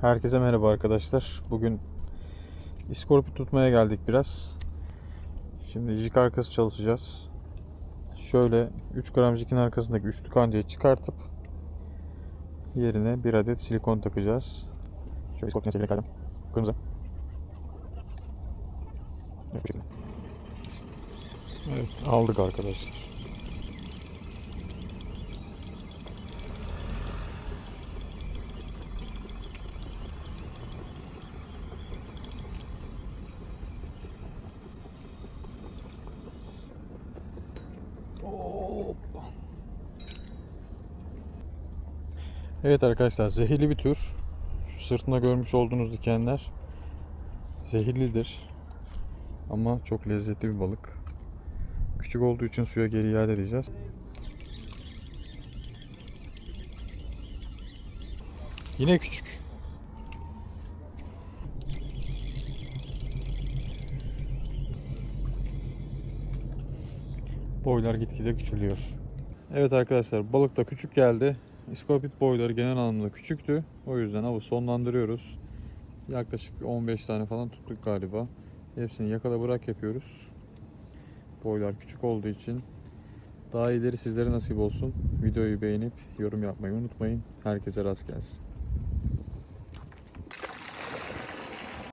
Herkese merhaba arkadaşlar. Bugün iskorpit tutmaya geldik biraz. Şimdi jig arkası çalışacağız. Şöyle 3 gram jigin arkasındaki üçlü kancayı çıkartıp yerine bir adet silikon takacağız. Şöyle iskorpitin sevgili kalem. Kırmızı. Evet aldık arkadaşlar. Evet arkadaşlar zehirli bir tür. Şu sırtında görmüş olduğunuz dikenler zehirlidir. Ama çok lezzetli bir balık. Küçük olduğu için suya geri iade edeceğiz. Yine küçük. Boylar gitgide küçülüyor. Evet arkadaşlar balık da küçük geldi. İskopit boyları genel anlamda küçüktü. O yüzden avı sonlandırıyoruz. Yaklaşık bir 15 tane falan tuttuk galiba. Hepsini yakala bırak yapıyoruz. Boylar küçük olduğu için daha iyileri sizlere nasip olsun. Videoyu beğenip yorum yapmayı unutmayın. Herkese rast gelsin.